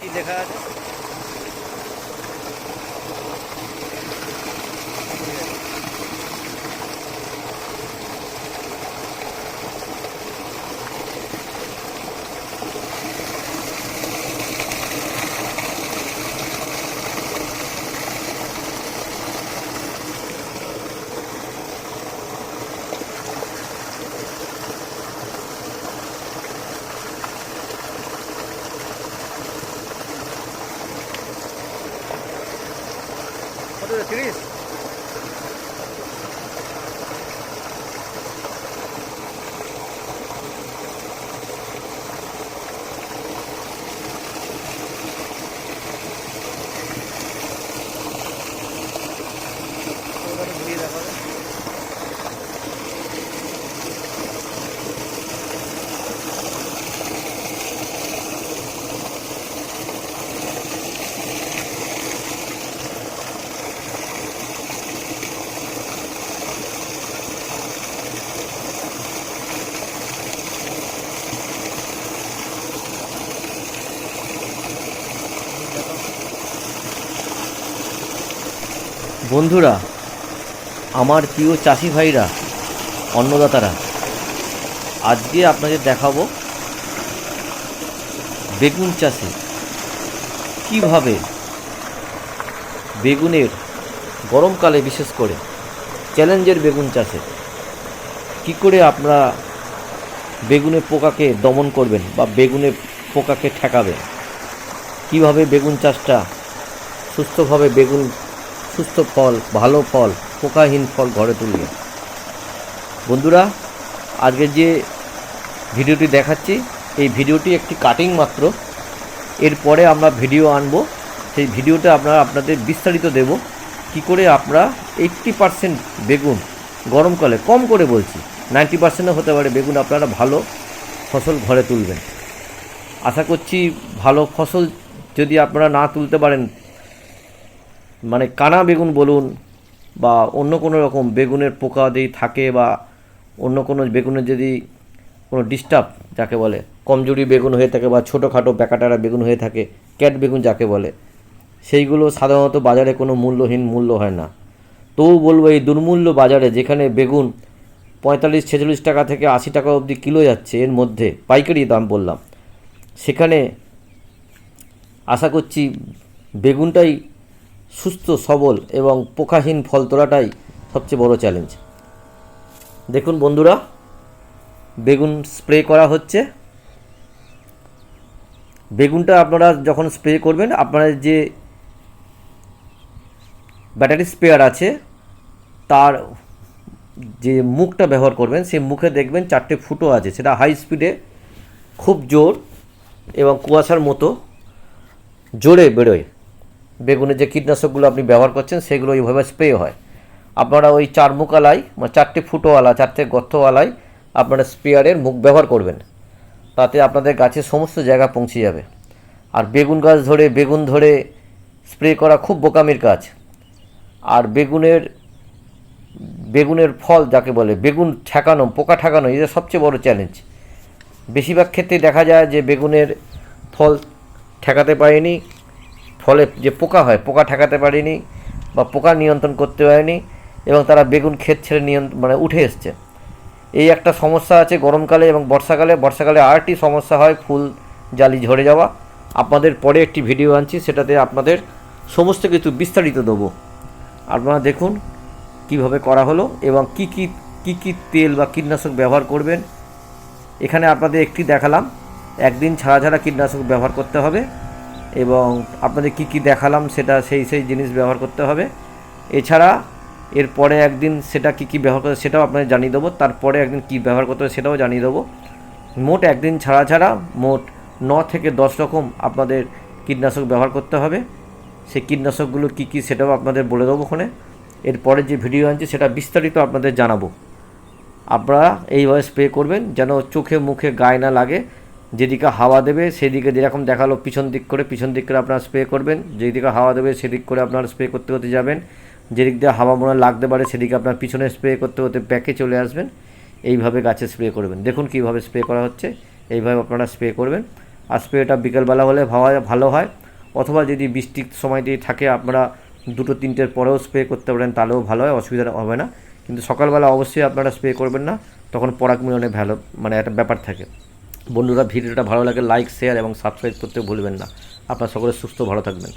কি দেখা আছে? কত তিরিশ বন্ধুরা, আমার প্রিয় চাষি ভাইরা, অন্নদাতারা, আজকে আপনাদের দেখাবো বেগুন চাষে কীভাবে বেগুনের গরমকালে, বিশেষ করে চ্যালেঞ্জের বেগুন চাষে কি করে আপনারা বেগুনের পোকাকে দমন করবেন বা বেগুনের পোকাকে ঠেকাবেন, কীভাবে বেগুন চাষটা সুস্থভাবে বেগুন সুস্থ ফল, ভালো ফল, পোকাহীন ফল ঘরে তুলবে বন্ধুরা, আজকে যে ভিডিওটি দেখাচ্ছি, এই ভিডিওটি একটি কাটিং মাত্র। এরপরে আমরা ভিডিও আনব। সেই ভিডিওটা আমরা আপনাদের বিস্তারিত দেব, কি করে আপনারা এইট্টি পারসেন্ট বেগুন গরমকালে কম করে বলছি নাইনটি পার্সেন্টও হতে পারে বেগুন আপনারা ভালো ফসল ঘরে তুলবেন। আশা করছি ভালো ফসল যদি আপনারা না তুলতে পারেন মানে কানা বেগুন বলুন বা অন্য কোনো রকম বেগুনের পোকা যদি থাকে বা অন্য কোনো বেগুনের যদি কোনো ডিস্টার্ব যাকে বলে, কমজোরি বেগুন হয়ে থাকে বা ছোটোখাটো ব্যাকাটারা বেগুন হয়ে থাকে, ক্যাট বেগুন যাকে বলে, সেইগুলো সাধারণত বাজারে কোনো মূল্যহীন মূল্য হয় না। তবু বলব এই দুর্মূল্য বাজারে যেখানে বেগুন পঁয়তাল্লিশ ছেচল্লিশ টাকা থেকে আশি টাকা অবধি কিলো যাচ্ছে, এর মধ্যে পাইকারি দাম বললাম। সেখানে আশা করছি বেগুনটাই সুস্থ, সবল এবং পোকাহীন ফল তোলাটাই সবচেয়ে বড় চ্যালেঞ্জ দেখুন বন্ধুরা, বেগুন স্প্রে করা হচ্ছে। বেগুনটা আপনারা যখন স্প্রে করবেন আপনাদের যে ব্যাটারি স্প্রেয়ার আছে, তার যে মুখটা ব্যবহার করবেন, সেই মুখে দেখবেন চারটে ফুটো আছে। সেটা হাই স্পিডে খুব জোর এবং কুয়াশার মতো জোরে বেরোয়। বেগুনের যে কীটনাশকগুলো আপনি ব্যবহার করছেন, সেগুলো এইভাবে স্প্রে হয়। আপনারা ওই চার মুখালাই মানে চারটে ফুটোওয়ালা, চারটে গর্তওয়ালায় আপনারা স্প্রেয়ারের মুখ ব্যবহার করবেন। তাতে আপনাদের গাছের সমস্ত জায়গা পৌঁছে যাবে। আর বেগুন গাছ ধরে, বেগুন ধরে স্প্রে করা খুব বোকামির কাজ। আর বেগুনের বেগুনের ফল যাকে বলে, বেগুন ঠেকানো, পোকা ঠেকানো এটা সবচেয়ে বড় চ্যালেঞ্জ বেশিরভাগ ক্ষেত্রে দেখা যায় যে বেগুনের ফল ঠেকাতে পারেনি ফলে যে পোকা হয়, পোকা ঠেকাতে পারেনি বা পোকা নিয়ন্ত্রণ করতে পারেনি এবং তারা বেগুন ক্ষেত ছেড়ে নিয়ন্ত্রণ মানে উঠে এসছে। এই একটা সমস্যা আছে গরমকালে এবং বর্ষাকালে। বর্ষাকালে আরেকটি সমস্যা হয় ফুল জালি ঝরে যাওয়া। আপনাদের পরে একটি ভিডিও আনছি, সেটাতে আপনাদের সমস্ত কিছু বিস্তারিত দেবো। আপনারা দেখুন কীভাবে করা হলো এবং কি কি কি কি তেল বা কীটনাশক ব্যবহার করবেন। এখানে আপনাদের একটি দেখালাম। একদিন ছাড়া ছাড়া কীটনাশক ব্যবহার করতে হবে। এবং আপনাদের কি কি দেখালাম সেটা সেই সেই জিনিস ব্যবহার করতে হবে। এছাড়া এরপরে একদিন সেটা কি কি ব্যবহার করতে সেটাও আপনাদের জানিয়ে দেবো। তারপরে একদিন কি ব্যবহার করতে হবে সেটাও জানিয়ে দেবো। মোট একদিন ছাড়া ছাড়া মোট ন থেকে দশ রকম আপনাদের কীটনাশক ব্যবহার করতে হবে। সেই কীটনাশকগুলো কী কী সেটাও আপনাদের বলে দেবো ওখানে। এরপরে যে ভিডিও আনছি সেটা বিস্তারিত আপনাদের জানাব। আপনারা এইভাবে স্প্রে করবেন যেন চোখে মুখে গায়ে না লাগে। যেদিকে হাওয়া দেবে, সেদিকে যেরকম দেখাল পিছন দিক করে, পিছন দিক করে আপনার স্প্রে করবেন। যেদিকে হাওয়া দেবে, সেদিক করে আপনার স্প্রে করতে করতে যাবেন। যেদিক দিয়ে হাওয়া মনে লাগতে পারে, সেদিকে আপনার পিছনে স্প্রে করতে করতে প্যাকে চলে আসবেন। এইভাবে গাছে স্প্রে করবেন। দেখুন কীভাবে স্প্রে করা হচ্ছে। এইভাবে আপনারা স্প্রে করবেন। আর স্প্রেটা বিকেলবেলা হলে হাওয়া ভালো হয়। অথবা যদি বৃষ্টির সময় দিয়ে থাকে, আপনারা দুটো তিনটের পরেও স্প্রে করতে পারেন, তাহলেও ভালো হয়, অসুবিধা হবে না। কিন্তু সকালবেলা অবশ্যই আপনারা স্প্রে করবেন না। তখন পরাগ মিলনে ভালো মানে একটা ব্যাপার থাকে। বন্ধুরা, ভিডিওটা ভালো লাগে লাইক শেয়ার এবং সাবস্ক্রাইব করতে ভুলবেন না। আপনার সকলে সুস্থ, ভালো থাকবেন।